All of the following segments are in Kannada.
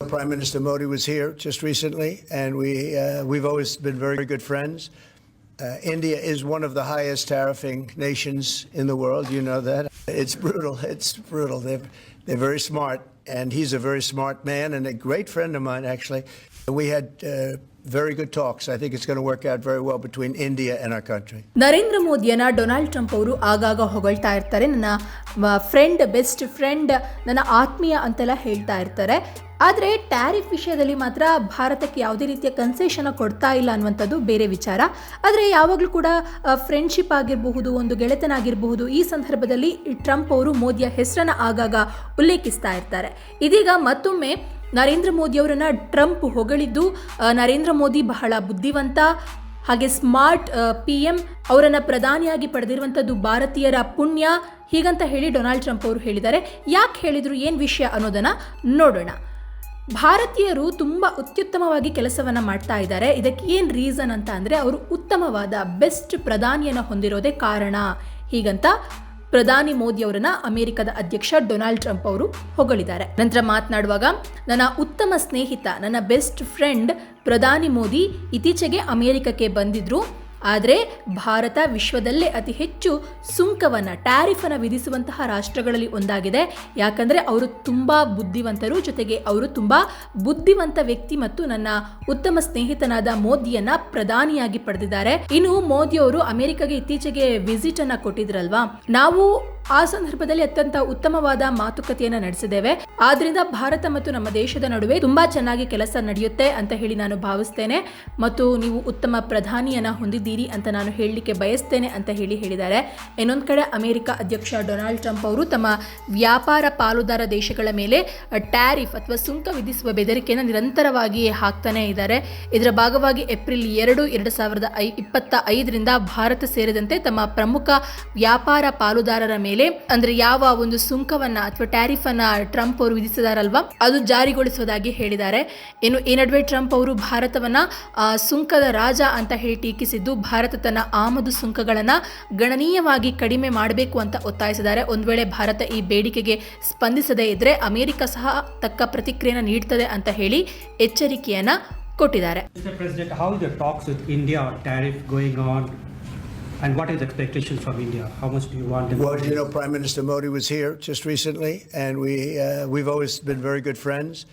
Prime Minister Modi was here just recently, and we uh, we've always been very good friends. Uh, India is one of the highest tariffing nations in the world. You know that. It's brutal. It's brutal. They're they're very smart, and he's a very smart man and a great friend of mine. Actually, we had uh, very good talks. I think it's going to work out very well between India and our country. Narendra ಮೋದಿಯನ್ನ Donald Trump ಅವರು ಆಗಾಗ ಹೊಗಳ್ತಾ ಇರ್ತಾರೆ ನನ್ನ ಫ್ರೆಂಡ್ ಬೆಸ್ಟ್ ಫ್ರೆಂಡ್ ನನ್ನ ಆತ್ಮೀಯ ಅಂತೆಲ್ಲ ಹೇಳ್ತಾ ಇರ್ತಾರೆ ಆದರೆ ಟ್ಯಾರಿಫ್ ವಿಷಯದಲ್ಲಿ ಮಾತ್ರ ಭಾರತಕ್ಕೆ ಯಾವುದೇ ರೀತಿಯ ಕನ್ಸೆಷನ್ ಕೊಡ್ತಾ ಇಲ್ಲ ಅನ್ನುವಂಥದ್ದು ಬೇರೆ ವಿಚಾರ. ಆದರೆ ಯಾವಾಗಲೂ ಕೂಡ ಫ್ರೆಂಡ್ಶಿಪ್ ಆಗಿರಬಹುದು, ಒಂದು ಗೆಳೆತನ ಆಗಿರಬಹುದು ಈ ಸಂದರ್ಭದಲ್ಲಿ ಟ್ರಂಪ್ ಅವರು ಮೋದಿಯ ಹೆಸರನ್ನ ಆಗಾಗ ಉಲ್ಲೇಖಿಸ್ತಾ ಇರ್ತಾರೆ. ಇದೀಗ ಮತ್ತೊಮ್ಮೆ ನರೇಂದ್ರ ಮೋದಿ ಅವರನ್ನು ಟ್ರಂಪ್ ಹೊಗಳಿದ್ದು ನರೇಂದ್ರ ಮೋದಿ ಬಹಳ ಬುದ್ಧಿವಂತ, ಹಾಗೆ ಸ್ಮಾರ್ಟ್ ಪಿ ಎಂ ಅವರನ್ನು ಪ್ರಧಾನಿಯಾಗಿ ಪಡೆದಿರುವಂಥದ್ದು ಭಾರತೀಯರ ಪುಣ್ಯ ಹೀಗಂತ ಹೇಳಿ ಡೊನಾಲ್ಡ್ ಟ್ರಂಪ್ ಅವರು ಹೇಳಿದ್ದಾರೆ. ಯಾಕೆ ಹೇಳಿದರು, ಏನು ವಿಷಯ ಅನ್ನೋದನ್ನು ನೋಡೋಣ. ಭಾರತೀಯರು ತುಂಬ ಅತ್ಯುತ್ತಮವಾಗಿ ಕೆಲಸವನ್ನ ಮಾಡ್ತಾ ಇದ್ದಾರೆ. ಇದಕ್ಕೆ ಏನು ರೀಸನ್ ಅಂತ ಅಂದರೆ ಅವರು ಉತ್ತಮವಾದ ಬೆಸ್ಟ್ ಪ್ರಧಾನಿಯನ್ನು ಹೊಂದಿರೋದೇ ಕಾರಣ. ಹೀಗಂತ ಪ್ರಧಾನಿ ಮೋದಿ ಅವರನ್ನ ಅಮೆರಿಕದ ಅಧ್ಯಕ್ಷ ಡೊನಾಲ್ಡ್ ಟ್ರಂಪ್ ಅವರು ಹೊಗಳಿದ್ದಾರೆ. ನಂತರ ಮಾತನಾಡುವಾಗ, ನನ್ನ ಉತ್ತಮ ಸ್ನೇಹಿತ, ನನ್ನ ಬೆಸ್ಟ್ ಫ್ರೆಂಡ್ ಪ್ರಧಾನಿ ಮೋದಿ ಇತ್ತೀಚೆಗೆ ಅಮೆರಿಕಕ್ಕೆ ಬಂದಿದ್ರು. ಆದರೆ ಭಾರತ ವಿಶ್ವದಲ್ಲೇ ಅತಿ ಹೆಚ್ಚು ಸುಂಕವನ್ನು, ಟ್ಯಾರಿಫನ್ನು ವಿಧಿಸುವಂತಹ ರಾಷ್ಟ್ರಗಳಲ್ಲಿ ಒಂದಾಗಿದೆ. ಯಾಕಂದರೆ ಅವರು ತುಂಬ ಬುದ್ಧಿವಂತರು, ಜೊತೆಗೆ ಅವರು ತುಂಬ ಬುದ್ಧಿವಂತ ವ್ಯಕ್ತಿ ಮತ್ತು ನನ್ನ ಉತ್ತಮ ಸ್ನೇಹಿತನಾದ ಮೋದಿಯನ್ನ ಪ್ರಧಾನಿಯಾಗಿ ಪಡೆದಿದ್ದಾರೆ. ಇನ್ನು ಮೋದಿಯವರು ಅಮೆರಿಕಗೆ ಇತ್ತೀಚೆಗೆ ವಿಸಿಟ್ ಅನ್ನ ಕೊಟ್ಟಿದ್ರಲ್ವಾ? ನಾವು ಆ ಸಂದರ್ಭದಲ್ಲಿ ಅತ್ಯಂತ ಉತ್ತಮವಾದ ಮಾತುಕತೆಯನ್ನು ನಡೆಸಿದ್ದೇವೆ. ಆದ್ರಿಂದ ಭಾರತ ಮತ್ತು ನಮ್ಮ ದೇಶದ ನಡುವೆ ತುಂಬಾ ಚೆನ್ನಾಗಿ ಕೆಲಸ ನಡೆಯುತ್ತೆ ಅಂತ ಹೇಳಿ ನಾನು ಭಾವಿಸ್ತೇನೆ. ಮತ್ತು ನೀವು ಉತ್ತಮ ಪ್ರಧಾನಿಯನ್ನ ಹೊಂದಿದ್ದೀರಿ ಅಂತ ನಾನು ಹೇಳಲಿಕ್ಕೆ ಬಯಸ್ತೇನೆ ಅಂತ ಹೇಳಿ ಹೇಳಿದ್ದಾರೆ. ಇನ್ನೊಂದು ಕಡೆ ಅಮೆರಿಕ ಅಧ್ಯಕ್ಷ ಡೊನಾಲ್ಡ್ ಟ್ರಂಪ್ ಅವರು ತಮ್ಮ ವ್ಯಾಪಾರ ಪಾಲುದಾರ ದೇಶಗಳ ಮೇಲೆ ಟ್ಯಾರಿಫ್ ಅಥವಾ ಸುಂಕ ವಿಧಿಸುವ ಬೆದರಿಕೆಯನ್ನು ನಿರಂತರವಾಗಿ ಹಾಕ್ತಾನೆ ಇದ್ದಾರೆ. ಇದರ ಭಾಗವಾಗಿ ಏಪ್ರಿಲ್ ಎರಡು ಎರಡು ಸಾವಿರದ ಐ, ಇಪ್ಪತ್ತ ಐದರಿಂದ ಭಾರತ ಸೇರಿದಂತೆ ತಮ್ಮ ಪ್ರಮುಖ ವ್ಯಾಪಾರ ಪಾಲುದಾರರ ಮೇಲೆ ಅಂದ್ರೆ ಯಾವ ಒಂದು ಸುಂಕವನ್ನ ಅಥವಾ ಟ್ಯಾರಿಫ್ ಅನ್ನ ಟ್ರಂಪ್ ಅವರು ವಿಧಿಸಿದಾರಲ್ವಾ? ಅದು ಜಾರಿಗೊಳಿಸೋದಾಗಿ ಹೇಳಿದ್ದಾರೆ. ಇನ್ನು ಈ ನಡುವೆ ಟ್ರಂಪ್ ಅವರು ಭಾರತವನ್ನ ಸುಂಕದ ರಾಜ ಅಂತ ಹೇಳಿ ಟೀಕಿಸಿದ್ದು ಭಾರತ ತನ್ನ ಆಮದು ಸುಂಕಗಳನ್ನ ಗಣನೀಯವಾಗಿ ಕಡಿಮೆ ಮಾಡಬೇಕು ಅಂತ ಒತ್ತಾಯಿಸಿದ್ದಾರೆ. ಒಂದು ವೇಳೆ ಭಾರತ ಈ ಬೇಡಿಕೆಗೆ ಸ್ಪಂದಿಸದೇ ಇದ್ರೆ ಅಮೆರಿಕ ಸಹ ತಕ್ಕ ಪ್ರತಿಕ್ರಿಯೆ ನೀಡ್ತದೆ ಅಂತ ಹೇಳಿ ಎಚ್ಚರಿಕೆಯನ್ನ ಕೊಟ್ಟಿದ್ದಾರೆ. And what is the expectations from India? How much do you want them? Well, you know, Prime Minister Modi was here just recently, and we uh, we've always been very good friends.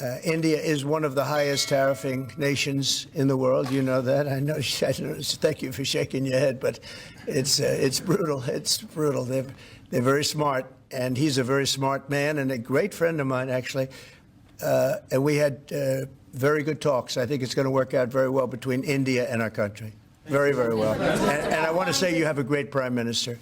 Uh, India is one of the highest tariffing nations in the world. You know that. I know. I know thank you for shaking your head, but it's uh, it's brutal. It's brutal. They're they're very smart, and he's a very smart man and a great friend of mine, actually. Uh, and we had uh, very good talks. I think it's going to work out very well between India and our country. Very, very well. And, and I want to say you have a great prime minister.